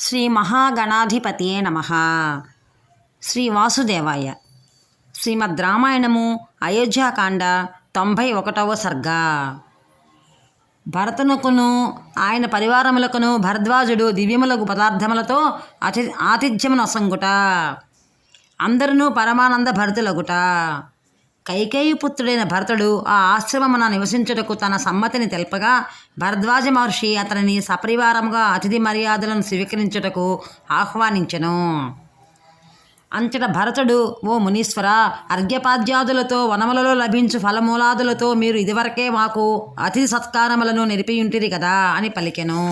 శ్రీ మహాగణాధిపతియే నమ. శ్రీ వాసుదేవాయ. శ్రీమద్ రామాయణము అయోధ్యాకాండ తొంభై ఒకటవ సర్గ. భరతునుకును ఆయన పరివారములకును భరద్వాజుడు దివ్యములకు పదార్థములతో అతి ఆతిథ్యమును అందరినూ పరమానంద భరతులగుట. కైకేయి పుత్రుడైన భరతుడు ఆ ఆశ్రమమున నివసించుటకు తన సమ్మతిని తెలపగా భరద్వాజ మహర్షి అతనిని సపరివారముగా అతిథి మర్యాదలను స్వీకరించుటకు ఆహ్వానించెను. అంతట భరతుడు ఓ మునీశ్వర అర్ఘ్యపాద్యాదులతో వనములలో లభించు ఫలమూలాదులతో మీరు ఇదివరకే మాకు అతిథి సత్కారములను నిలిపియుంటిరి కదా అని పలికెను.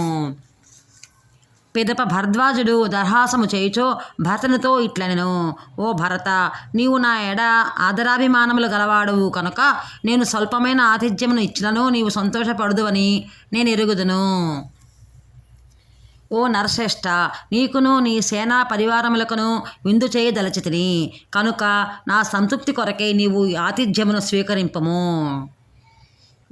పిదప భరద్వాజుడు దర్హాసము చేయుచో భరతునితో ఇట్లనెను. ఓ భరత నీవు నా ఎడ ఆదరాభిమానములు గలవాడువు కనుక నేను స్వల్పమైన ఆతిథ్యమును ఇచ్చినను నీవు సంతోషపడుదువని నేను ఎరుగుదును. ఓ నరశ్రేష్ఠ నీకును నీ సేనా పరివారములకును విందు చేయదలచితిని కనుక నా సంతృప్తి కొరకై నీవు ఆతిథ్యమును స్వీకరింపము.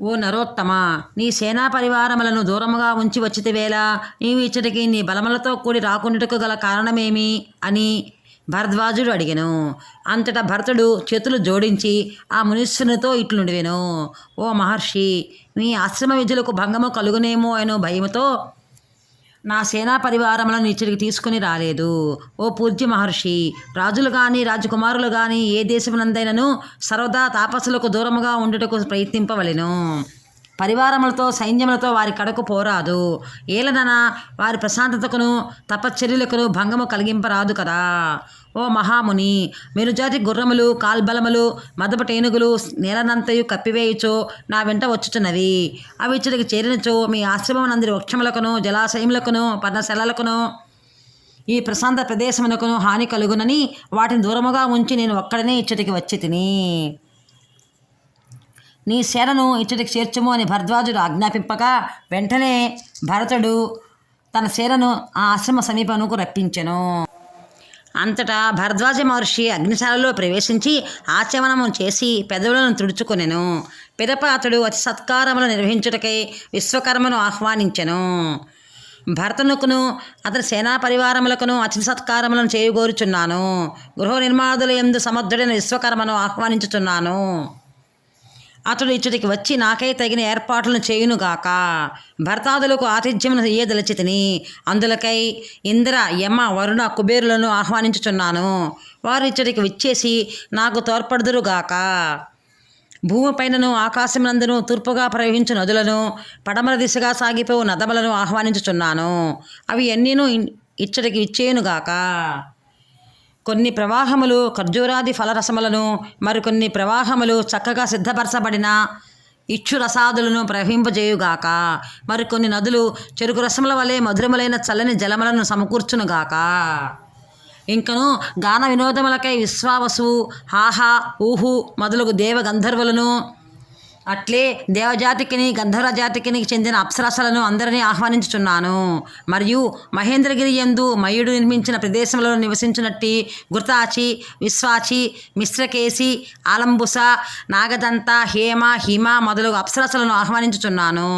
ఓ నరోత్తమ నీ సేనా పరివారములను దూరముగా ఉంచి వచ్చితివేళ నీవు ఇచ్చటికి నీ బలములతో కూడి రాకుండుటకు గల కారణమేమి? అని భరద్వాజుడు అడిగాను. అంతటా భరతుడు చేతులు జోడించి ఆ మునీశ్వరునితో ఇట్లుండివెను ఓ మహర్షి మీ ఆశ్రమ విద్యులకు భంగము కలుగునేమో అను భయముతో నా సేనా పరివారములను ఇచ్చడికి తీసుకుని రాలేదు. ఓ పూజ్య మహర్షి రాజులు కానీ రాజకుమారులు కానీ ఏ దేశమునందైనను సర్వదా తాపసులకు దూరముగా ఉండుటకు ప్రయత్నింపవలెను. పరివారములతో సైన్యములతో వారి కడకు పోరాదు. ఏలనన వారి ప్రశాంతతకును తపశ్చర్యలకును భంగము కలిగింపరాదు కదా. ఓ మహాముని మెరుజాతి గుర్రములు కాల్బలములు మదపటేనుగులు నేలనంతయు కప్పివేయుచో నా వెంట వచ్చుచున్నవి. అవి ఇచ్చటికి చేరినచో మీ ఆశ్రమం వృక్షములకును జలాశయములకును పర్ణశలలకును ఈ ప్రశాంత ప్రదేశమునకును హాని కలుగునని వాటిని దూరముగా ఉంచి నేను ఒక్కడనే ఇచ్చటికి వచ్చి తిని. నీ సేనను ఇచ్చటికి చేర్చుము అని భరద్వాజుడు ఆజ్ఞాపింపగా వెంటనే భరతుడు తన సేనను ఆ ఆశ్రమ సమీపమునకు రప్పించెను. అంతటా భరద్వాజ మహర్షి అగ్నిశాలలో ప్రవేశించి ఆచమనము చేసి పెదవులను తుడుచుకొనెను. పిదప అతడు అతి సత్కారములు నిర్వహించుటకై విశ్వకర్మను ఆహ్వానించెను. భరతనుకును అతని సేనా పరివారములకును అతిథి సత్కారములను చేయగోరుచున్నాను. గృహ నిర్మాదుల ఎందు సమర్థుడైన విశ్వకర్మను ఆహ్వానించుచున్నాను. అతడు ఇచ్చటికి వచ్చి నాకై తగిన ఏర్పాట్లను చేయునుగాక. భర్తాదులకు ఆతిథ్యమును ఇయ్యదలచితిని. అందులకై ఇంద్ర యమ వరుణ కుబేరులను ఆహ్వానించుచున్నాను. వారు ఇచ్చటికి విచ్చేసి నాకు తోడ్పడుదురుగాక. భూమిపైనను ఆకాశమునందును తూర్పుగా ప్రవహించు నదులను పడమర దిశగా సాగిపోవు నదములను ఆహ్వానించుచున్నాను. అవి ఎన్నీను ఇచ్చటికి ఇచ్చేయునుగాక కొన్ని ప్రవాహములు ఖర్జూరాది ఫలరసములను మరికొన్ని ప్రవాహములు చక్కగా సిద్ధపరచబడిన ఇచ్చు రసాదులను ప్రవహింపజేయుగాక. మరికొన్ని నదులు చెరుకు రసముల వలె మధురములైన చల్లని జలములను సమకూర్చునుగాక. ఇంకను గాన వినోదములకై విశ్వావసు హాహా ఊహు మొదలగు దేవ గంధర్వులను అట్లే దేవజాతికిని గంధర్వ జాతికిని చెందిన అప్సరసలను అందరినీ ఆహ్వానించుచున్నాను. మరియు మహేంద్రగిరి యందు మయుడు నిర్మించిన ప్రదేశంలో నివసించినట్టి గుర్తాచి విశ్వాచి మిశ్రకేసి ఆలంబుస నాగదంత హేమ హిమ మొదలగు అప్సరసలను ఆహ్వానించుచున్నాను.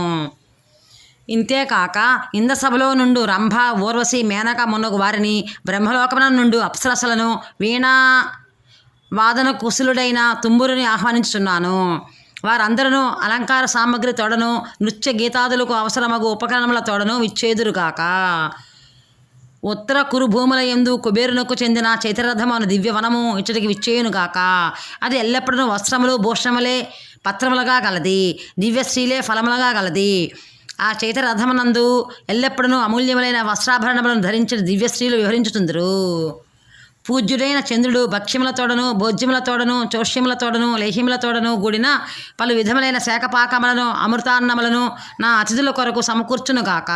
ఇంతేకాక ఇంద్రసభలో నుండు రంభ ఊర్వశి మేనక మున్నగు వారిని బ్రహ్మలోకమున నుండు అప్సరసలను వీణా వాదన కుశలుడైన తుంబురుని ఆహ్వానించుచున్నాను. వారందరూ అలంకార సామగ్రి తోడను నృత్య గీతాదులకు అవసరమగు ఉపకరణముల తోడను విచ్చేదురుగాక ఉత్తర కురు భూముల ఎందు కుబేరునకు చెందిన చైతరథము అను దివ్యవనము ఇచ్చటికి విచ్చేయునుగాక అది ఎల్లప్పుడూ వస్త్రములు భూషణములే పత్రములుగా గలది దివ్యశ్రీలే ఫలములుగా గలది. ఆ చైతరథమునందు ఎల్లప్పుడూ అమూల్యములైన వస్త్రాభరణములను ధరించిన దివ్యశ్రీలు వివరించుతుందరు పూజ్యుడైన చంద్రుడు భక్ష్యముల తోడను భోజ్యముల తోడను చోష్యముల తోడను లేహిముల తోడను కూడిన పలు విధములైన శాఖపాకములను అమృతాన్నములను నా అతిథుల కొరకు సమకూర్చునుగాక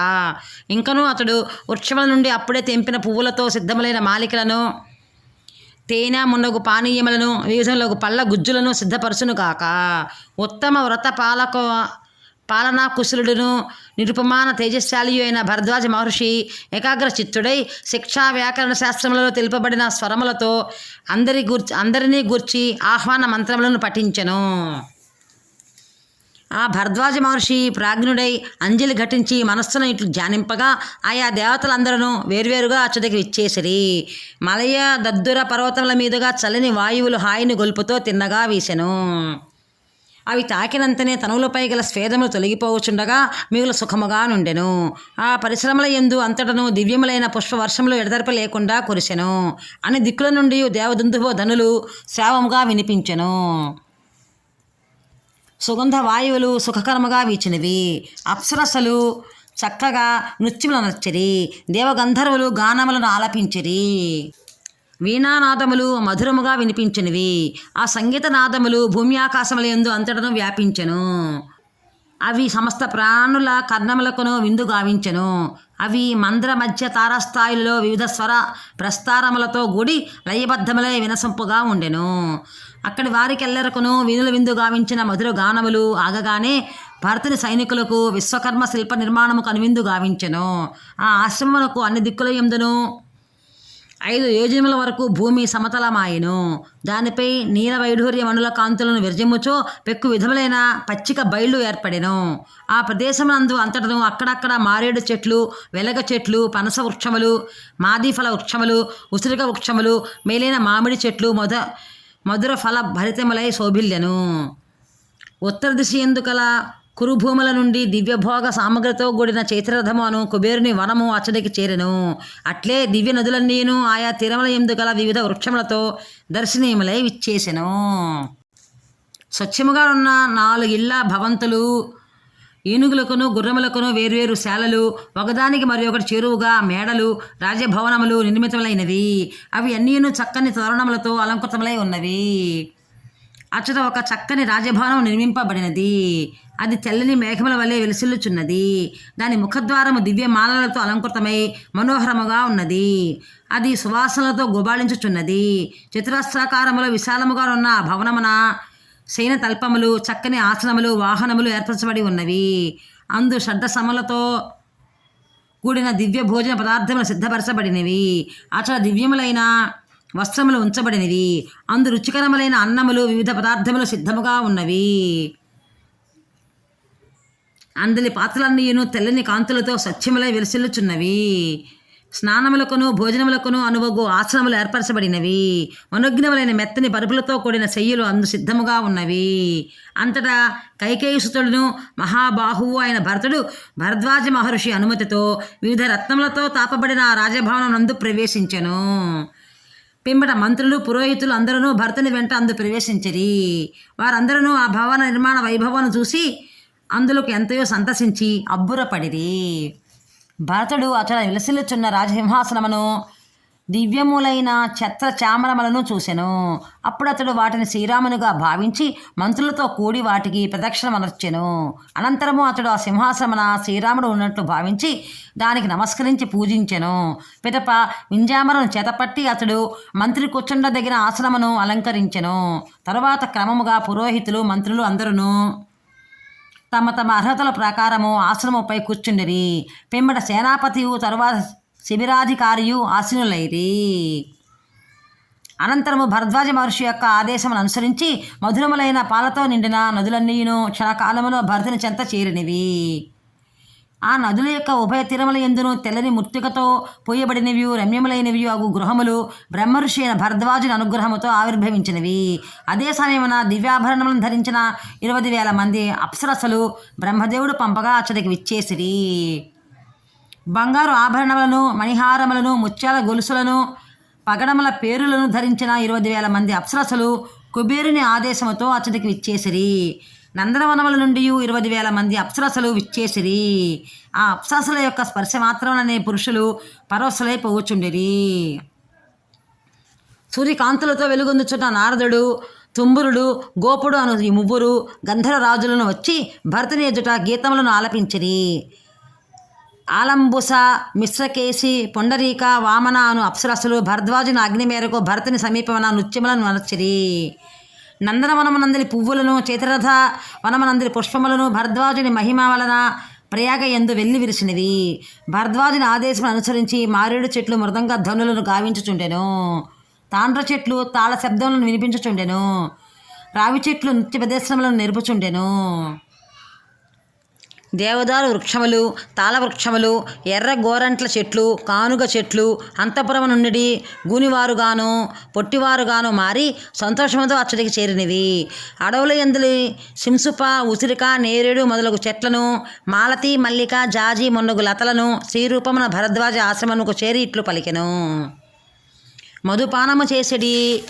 ఇంకనూ అతడు వృక్షముల నుండి అప్పుడే తెంపిన పువ్వులతో సిద్ధములైన మాలికలను తేనె మున్నగు పానీయములను వివిధములకు పళ్ళ గుజ్జులను సిద్ధపరచునుగాక ఉత్తమ వ్రత పాలక పాలనా కుశలుడును నిరుపమాన తేజశాలి అయిన భరద్వాజ మహర్షి ఏకాగ్ర చిత్తుడై శిక్షా వ్యాకరణ శాస్త్రములలో తెలుపబడిన స్వరములతో అందరి గుర్చి అందరినీ గూర్చి ఆహ్వాన మంత్రములను పఠించెను. ఆ భరద్వాజ మహర్షి ప్రాజ్ఞుడై అంజలి ఘటించి మనస్సును ఇట్లు ధ్యానింపగా ఆయా దేవతలందరూ వేర్వేరుగా అచ్చడికి ఇచ్చేసిరి మలయ దద్దుర పర్వతముల మీదుగా చల్లని వాయువులు హాయిని గొలుపుతో తిన్నగా వీసెను. అవి తాకినంతనే తనువులపై గల స్వేదములు తొలగిపోవచ్చుండగా మిగులు సుఖముగా నుండెను. ఆ పరిశ్రమల ఎందు అంతటను దివ్యములైన పుష్పవర్షములు ఎడతెరప లేకుండా కురిసెను. అని దిక్కుల నుండి దేవదుందుభో ధనులు శ్రావముగా వినిపించెను. సుగంధ వాయువులు సుఖకరముగా వీచినవి. అప్సరసలు చక్కగా నృత్యములు నచ్చరి దేవగంధర్వులు గానములను ఆలపించిరి. వీణానాదములు మధురముగా వినిపించినవి. ఆ సంగీత నాదములు భూమి ఆకాశముల యందు అంతటను వ్యాపించెను. అవి సమస్త ప్రాణుల కర్ణములకును విందు గావించెను. అవి మంద్ర మధ్య తారాస్థాయిలలో వివిధ స్వర ప్రస్తారములతో కూడి లయబద్ధములై వినసొంపుగా ఉండెను. అక్కడి వారికెల్లరకును వినుల విందు గావించిన మధుర గానములు ఆగగానే భరతుని సైనికులకు విశ్వకర్మ శిల్ప నిర్మాణము కనువిందు గావించెను. ఆ ఆశ్రమములకు అన్ని దిక్కుల ఎందును ఐదు యోజనముల వరకు భూమి సమతలమాయెను. దానిపై నీల వైఢూర్య మణుల కాంతులను విరజిమ్ముచో పెక్కు విధములైన పచ్చిక బయళ్ళు ఏర్పడెను. ఆ ప్రదేశమునందు అంతటను అక్కడక్కడ మారేడు చెట్లు వెలగ చెట్లు పనస వృక్షములు మాదిఫల వృక్షములు ఉసిరిక వృక్షములు మేలైన మామిడి చెట్లు మొద మధుర ఫల భరితములై శోభిల్యను ఉత్తర దిశ ఎందుకల కురుభూముల నుండి దివ్యభోగ సామగ్రితో కూడిన చైత్రరథమును కుబేరుని వనము అచ్చడికి చేరెను. అట్లే దివ్య నదులన్నీను ఆయా తిరుమల ఎందుకల వివిధ వృక్షములతో దర్శనీయములై విచ్చేసెను. స్వచ్ఛముగా ఉన్న నాలుగిళ్ళ భవంతులు ఏనుగులకును గుర్రములకును వేర్వేరు శాలలు ఒకదానికి మరి ఒకటి చేరువుగా మేడలు రాజభవనములు నిర్మితములైనవి. అవి అన్నీను చక్కని తోరణములతో అలంకృతములై ఉన్నవి. అచ్చట ఒక చక్కని రాజభవనం నిర్మింపబడినది. అది తెల్లని మేఘముల వలె వెలిసిల్లుచున్నది. దాని ముఖద్వారము దివ్య మాలలతో అలంకృతమై మనోహరముగా ఉన్నది. అది సువాసనలతో గుబాళించుచున్నది. చతురస్రాకారములో విశాలముగా ఉన్న ఆ భవనమున శయన తల్పములు చక్కని ఆసనములు వాహనములు ఏర్పరచబడి ఉన్నవి. అందు శ్రద్ధ సమలతో కూడిన దివ్య భోజన పదార్థములు సిద్ధపరచబడినవి. అచల దివ్యములైన వస్త్రములు ఉంచబడినవి. అందు రుచికరములైన అన్నములు వివిధ పదార్థములు సిద్ధముగా ఉన్నవి. అందలి పాత్రలన్నీయును తెల్లని కాంతులతో సత్యములై వెలిసిల్లుచున్నవి. స్నానములకును భోజనములకును అనువగు ఆసనములు ఏర్పరచబడినవి. మనోజ్ఞములైన మెత్తని పరుపులతో కూడిన శయ్యులు అందు సిద్ధముగా ఉన్నవి. అంతటా కైకేయుసుతుడును మహాబాహువు అయిన భరతుడు భరద్వాజ మహర్షి అనుమతితో వివిధ రత్నములతో తాపబడిన ఆ రాజభవనం నందు ప్రవేశించెను. పిమ్మట మంత్రులు పురోహితులు అందరూ భరతుని వెంట అందు ప్రవేశించరి. వారందరూ ఆ భవన నిర్మాణ వైభవాన్ని చూసి అందులోకి ఎంతయో సంతసించి అబ్బురపడిరి. భరతుడు అతడ విలసిల్లుచున్న రాజసింహాసనమును దివ్యములైన ఛత్ర చామరములను చూసెను. అప్పుడు అతడు వాటిని శ్రీరామునిగా భావించి మంత్రులతో కూడి వాటికి ప్రదక్షిణమనర్చెను అనంతరము అతడు ఆ సింహాసనమున శ్రీరాముడు ఉన్నట్లు భావించి దానికి నమస్కరించి పూజించెను. పిదప వింజామరను చేతపట్టి అతడు మంత్రి కూర్చుండదగిన ఆసనమును అలంకరించెను. తరువాత క్రమముగా పురోహితులు మంత్రులు అందరూ తమ తమ అర్హతల ప్రకారము ఆశ్రమంపై కూర్చుండిరి. పిమ్మట సేనాపతియు తరువాత శిబిరాధికారియు ఆసీనులైరి. అనంతరము భరద్వాజ మహర్షి యొక్క ఆదేశమును అనుసరించి మధురములైన పాలతో నిండిన నదులన్నీను క్షణకాలములో భరతుని చెంత చేరినవి. ఆ నదుల యొక్క ఉభయ తిరుమల ఎందును తెల్లని మృత్తికతో పోయబడినవి రమ్యములైనవి అగు గృహములు బ్రహ్మర్షి అయిన భరద్వాజుని అనుగ్రహముతో ఆవిర్భవించినవి. అదే సమయమున దివ్యాభరణములను ధరించిన ఇరవై వేల మంది అప్సరసలు బ్రహ్మదేవుడు పంపగా అచ్చడికి విచ్చేసిరి. బంగారు ఆభరణములను మణిహారములను ముత్యాల గొలుసులను పగడముల పేరులను ధరించిన ఇరవై వేల మంది అప్సరసలు కుబేరుని ఆదేశముతో అచ్చడికి విచ్చేసిరి. నందనవనముల నుండి ఇరవై వేల మంది అప్సరసలు విచ్చేసిరి. ఆ అప్సరసల యొక్క స్పర్శ మాత్రమనే పురుషులు పరవశులై పోవచుండిరి. సూర్యకాంతులతో వెలుగొందుచున్న నారదుడు తుంబురుడు గోపుడు అను ఈ ముగ్గురు గంధర రాజులను వచ్చి భరతుని ఎదుట గీతములను ఆలపించిరి. ఆలంబుస మిశ్రకేశి పొండరీక వామన అను అప్సరసులు భరద్వాజుని అగ్ని మేరకు భరతుని సమీపమున నృత్యములను నడచిరి. నందనవనమునందలి పువ్వులను చేతిరథ వనమునందలి పుష్పములను భరద్వాజుని మహిమ వలన ప్రయాగ ఎందు వెళ్ళి విరిసినవి భరద్వాజుని ఆదేశం అనుసరించి మారేడు చెట్లు మృదంగ ధ్వనులను గావించుచుండెను. తాండ్ర చెట్లు తాళ శబ్దములను వినిపించుచుండెను. రావి చెట్లు నృత్య ప్రదర్శనములను నేర్పుచుండెను. దేవదారు వృక్షములు తాళ వృక్షములు ఎర్ర గోరంట్ల చెట్లు కానుగ చెట్లు అంతపురం నుండి గూనివారుగాను పొట్టివారుగాను మారి సంతోషముతో అచ్చడికి చేరినవి. అడవుల ఎందులి సింసుప ఉసిరిక నేరేడు మొదలగు చెట్లను మాలతి మల్లిక జాజి మొన్నగు లతలను శ్రీరూపమున భరద్వాజ ఆశ్రమముకు చేరి ఇట్లు పలికెను. మధుపానము చేసడి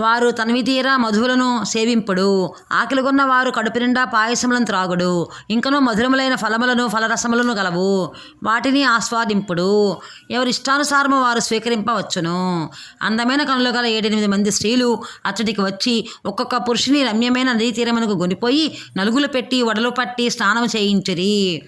వారు తనివితీరా మధువులను సేవింపుడు. ఆకలిగొన్న వారు కడుపు నిండా పాయసములను త్రాగుడు. ఇంకనూ మధురములైన ఫలములను ఫలరసములను గలవు. వాటిని ఆస్వాదింపుడు. ఎవరి ఇష్టానుసారము వారు స్వీకరింపవచ్చును. అందమైన కనులు గల ఏడెనిమిది మంది స్త్రీలు అచ్చటికి వచ్చి ఒక్కొక్క పురుషుని రమ్యమైన నదీ తీరమునకు గొనిపోయి నలుగులు పెట్టి వడలు పట్టి స్నానం చేయించిరి.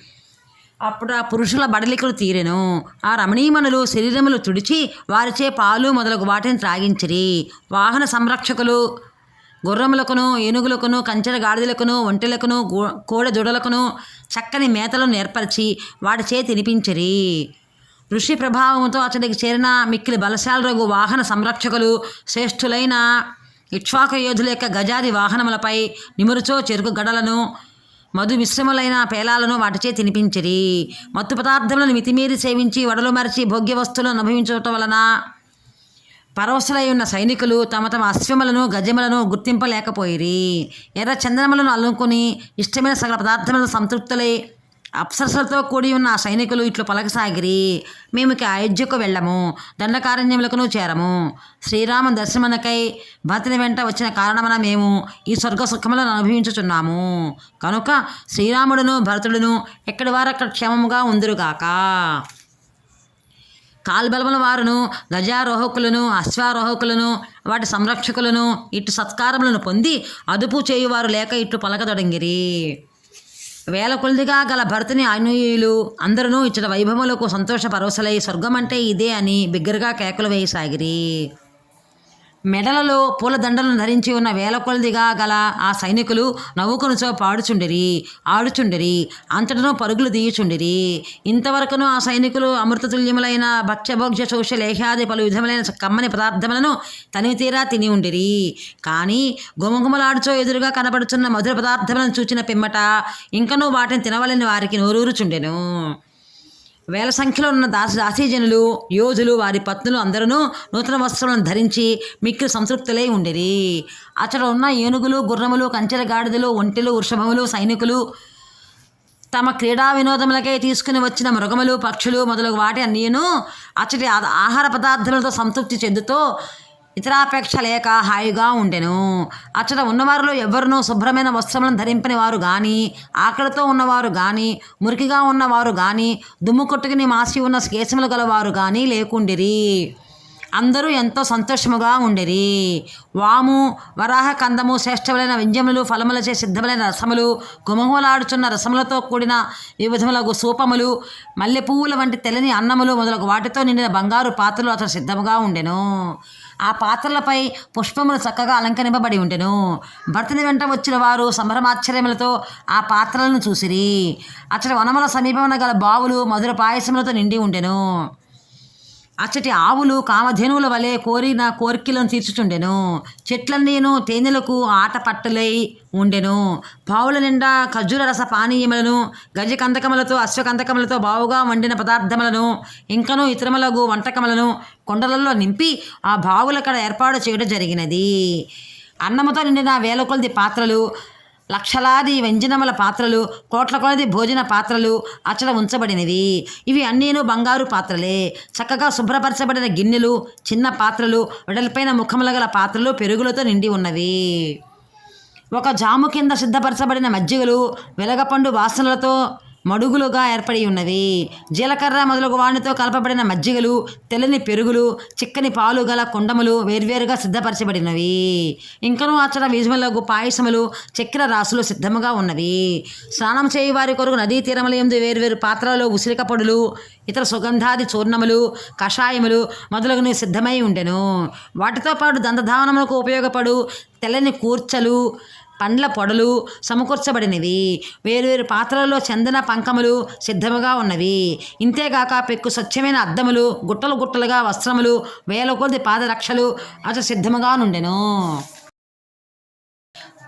అప్పుడు ఆ పురుషుల బడలికలు తీరెను. ఆ రమణీమణులు శరీరములు తుడిచి వారిచే పాలు మొదలగు వాటిని త్రాగించిరి. వాహన సంరక్షకులు గుర్రములకును ఏనుగులకును కంచెర గాడిదలకును ఒంటెలకును కోడ జుడలకును చక్కని మేతలను ఏర్పరిచి వాటిచే తినిపించిరి. ఋషి ప్రభావంతో అతడికి చేరిన మిక్కిలి బలశాల రఘు వాహన సంరక్షకులు శ్రేష్ఠులైన ఇక్ష్వాక యోధుల యొక్క గజాది వాహనములపై నిమురుచో చెరుకు గడలను మధు మిశ్రములైన పేలాలను వాటిచే తినిపించిరి. మత్తు పదార్థములను మితిమీరి సేవించి వడలు మరిచి భోగ్య వస్తువులను అనుభవించటం వలన పరవశులై ఉన్న సైనికులు తమ తమ అశ్వములను గజములను గుర్తింపలేకపోయిరి. ఎర్ర చందనములను అల్లుకొని ఇష్టమైన సకల పదార్థములను సంతృప్తులై అప్సరసలతో కూడి ఉన్న ఆ సైనికులు ఇట్లు పలకసాగిరి. మేము ఇక అయోధ్యకు వెళ్ళము. దండకారణ్యములకును చేరము. శ్రీరామ దర్శనమునకై భర్తని వెంట వచ్చిన కారణమున మేము ఈ స్వర్గ సుఖములను అనుభవించుచున్నాము. కనుక శ్రీరాముడును భరతుడును ఎక్కడి వారక్కడ క్షేమముగా ఉందిరుగాక. కాల్బలముల వారును గజారోహకులను అశ్వారోహకులను వాటి సంరక్షకులను ఇటు సత్కారములను పొంది అదుపు చేయువారు లేక ఇట్లు పలకదొడంగిరి. వేల కొలదిగా గల భర్తని అనుయులు అందరూ ఇచ్చట వైభవములకు సంతోష పరవశలై స్వర్గం అంటే ఇదే అని బిగ్గరగా కేకలు వేయసాగిరి మెడలలో పూలదండలను ధరించి ఉన్న వేల కొలదిగా గల ఆ సైనికులు నవ్వుకొనుచో పాడుచుండిరి ఆడుచుండిరి అంతటను పరుగులు తీయుచుండిరి. ఇంతవరకును ఆ సైనికులు అమృతతుల్యములైన భక్ష్యభోగ్య శోష లేఖాది పలు విధములైన కమ్మని పదార్థములను తనివితీరా తిని ఉండిరి. కానీ గుమగుమలాడుచో ఎదురుగా కనబడుచున్న మధుర పదార్థములను చూచిన పిమ్మట ఇంకనూ వాటిని తినవలని వారికి నోరూరుచుండెను. వేల సంఖ్యలో ఉన్న దాస దాసీజనులు యోధులు వారి పత్నులు అందరూ నూతన వస్త్రములను ధరించి మిక్కిలి సంతృప్తులై ఉండిరి. అక్కడ ఉన్న ఏనుగులు గుర్రములు కంచెల గాడిదలు ఒంటెలు వృషభములు సైనికులు తమ క్రీడా వినోదములకై తీసుకుని వచ్చిన మృగములు పక్షులు మొదలగు వాటి అన్నీను అచ్చటి ఆహార పదార్థములతో సంతృప్తి చెందుతూ ఇతరాపేక్ష లేక హాయిగా ఉండెను. అచ్చట ఉన్నవారిలో ఎవ్వరునూ శుభ్రమైన వస్త్రములను ధరింపని వారు కానీ ఆకలితో ఉన్నవారు కానీ మురికిగా ఉన్నవారు కానీ దుమ్ము కొట్టుకుని మాసి ఉన్న కేశములు గలవారు కానీ లేకుండిరి. అందరూ ఎంతో సంతోషముగా ఉండిరి. వాము వరాహ కందము శ్రేష్టములైన వ్యంజములు ఫలములచే సిద్ధములైన రసములు గుమగుమలాడుచున్న రసములతో కూడిన వివిధములకు సూపములు మల్లెపువ్వుల వంటి తెల్లని అన్నములు మొదలగు వాటితో నిండిన బంగారు పాత్రలు అతను సిద్ధముగా ఉండెను. ఆ పాత్రలపై పుష్పములు చక్కగా అలంకరింపబడి ఉండెను భర్తని వెంట వచ్చిన వారు సంభ్రమాశ్చర్యములతో ఆ పాత్రలను చూసిరి. అచ్చటి వనముల సమీపమున గల బావులు మధుర పాయసములతో నిండి ఉండెను అచ్చటి ఆవులు కామధేనువుల వలె కోరిన కోరికలను తీర్చుచుండెను. చెట్లన్నీను తేనెలకు ఆట పట్టలై ఉండెను. బావుల నిండా ఖర్జూర రస పానీయములను గజకందకములతో అశ్వకందకములతో బావుగా వండిన పదార్థములను ఇంకనూ ఇతరములగు వంటకములను కొండలలో నింపి ఆ బావులక్కడ ఏర్పాటు చేయడం జరిగినది. అన్నముతో నిండిన వేల కొలది పాత్రలు లక్షలాది వ్యంజనముల పాత్రలు కోట్ల కొలది భోజన పాత్రలు అచ్చట ఉంచబడినవి. ఇవి అన్నీను బంగారు పాత్రలే. చక్కగా శుభ్రపరచబడిన గిన్నెలు చిన్న పాత్రలు వెడల్పైన ముఖముల గల పాత్రలు పెరుగులతో నిండి ఉన్నవి. ఒక జాము కింద సిద్ధపరచబడిన మజ్జిగలు వెలగపండు వాసనలతో మడుగులుగా ఏర్పడి ఉన్నవి. జీలకర్ర మొదలగు వాటితో కలపబడిన మజ్జిగలు తెల్లని పెరుగులు చిక్కని పాలు గల కుండములు వేర్వేరుగా సిద్ధపరచబడినవి. ఇంకనూ అచ్చట విజుమలకు పాయసములు చక్కెర రాసులు సిద్ధముగా ఉన్నవి. స్నానం చేయి వారి కొరకు నదీ తీరముల ఎందు వేర్వేరు పాత్రలలో ఉసిరిక పొడులు ఇతర సుగంధాది చూర్ణములు కషాయములు మొదలగునవి సిద్ధమై ఉండెను. వాటితో పాటు దంతధావనములకు ఉపయోగపడు తెల్లని కూర్చలు పండ్ల పొడలు సమకూర్చబడినవి. వేరువేరు పాత్రలలో చందన పంకములు సిద్ధముగా ఉన్నవి. ఇంతేగాక పెక్కు స్వచ్ఛమైన అద్దములు గుట్టలు గుట్టలుగా వస్త్రములు వేల కొద్ది పాదరక్షలు అటు సిద్ధముగా నుండెను.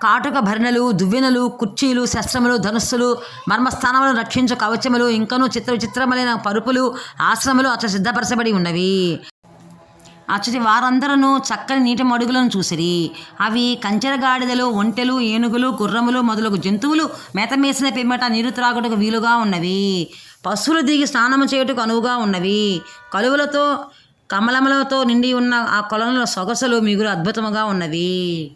కాటుక భరణలు దువ్వెనలు కుర్చీలు శస్త్రములు ధనుస్సులు మర్మస్థానములను రక్షించు కవచములు ఇంకనూ చిత్ర విచిత్రములైన పరుపులు ఆశ్రములు అచ్చ సిద్ధపరచబడి ఉన్నవి. అచ్చటి వారందరూ చక్కని నీటి మడుగులను చూసిరి. అవి కంచెరగాడిదలు ఒంటెలు ఏనుగులు గుర్రములు మొదలగు జంతువులు మేతమేసిన పిమ్మట నీరు త్రాగుటకు వీలుగా ఉన్నవి. పశువులు దిగి స్నానము చేయుటకు అనువుగా ఉన్నవి. కలువలతో కమలములతో నిండి ఉన్న ఆ కొలంలో సొగసులు మిగులు అద్భుతముగా ఉన్నవి.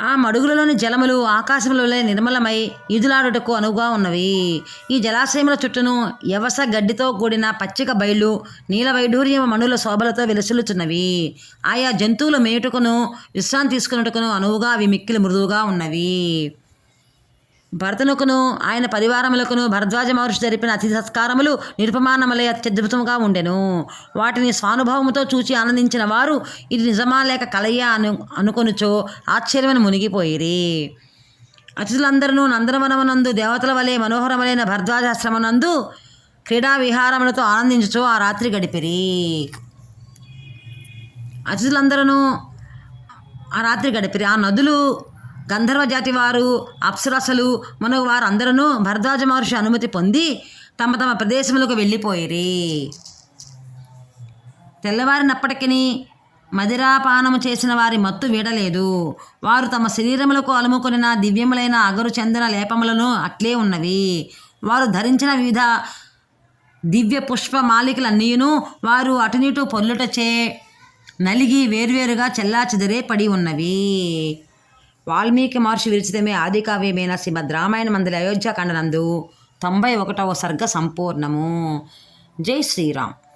ఆ మడుగులలోని జలములు ఆకాశంలోనే నిర్మలమై ఈదులాడుటకు అనువుగా ఉన్నవి. ఈ జలాశయముల చుట్టూను యవస గడ్డితో కూడిన పచ్చిక బయళ్ళు నీల వైడూర్య మణుల శోభలతో వెలసిల్లుచున్నవి. ఆయా జంతువులు మేటుకును విశ్రాంతి తీసుకున్నట్టుకును అనువుగా అవి మిక్కిలి మృదువుగా ఉన్నవి. భరతనుకును ఆయన పరివారములకును భరద్వాజ మహర్షి జరిపిన అతిథి సత్కారములు నిరుపమానములై అత్యద్భుతముగా ఉండెను. వాటిని స్వానుభవముతో చూచి ఆనందించిన వారు ఇది నిజమా లేక కలయ్యా అను అనుకొనుచో ఆశ్చర్యమని మునిగిపోయిరి. అతిథులందరూ నందనవనమునందు దేవతల వలె మనోహరములైన భరద్వాజాశ్రమనందు క్రీడా విహారములతో ఆనందించుచో ఆ రాత్రి గడిపిరి. అతిథులందరూ ఆ రాత్రి గడిపిరి. ఆ నదులు గంధర్వ జాతి వారు అప్సరసలు మనకు వారు భరద్వాజ మహర్షి అనుమతి పొంది తమ తమ ప్రదేశములకు వెళ్ళిపోయిరి. తెల్లవారినప్పటికీ మదిరాపానము చేసిన వారి మత్తు వీడలేదు. వారు తమ శరీరములకు అలుముకొనిన దివ్యములైన అగరు చెందిన లేపములను అట్లే ఉన్నవి. వారు ధరించిన వివిధ దివ్య పుష్ప మాలికలన్నీను వారు అటునిటు పొల్లుటచే నలిగి వేర్వేరుగా చెల్లాచెదరే పడి ఉన్నవి. వాల్మీకి మహర్షి విరచితమే ఆది కావ్యమైన శ్రీమద్ రామాయణ మందిర అయోధ్యాకాండనందు తొంభై ఒకటవ సర్గ సంపూర్ణము. జై శ్రీరామ్.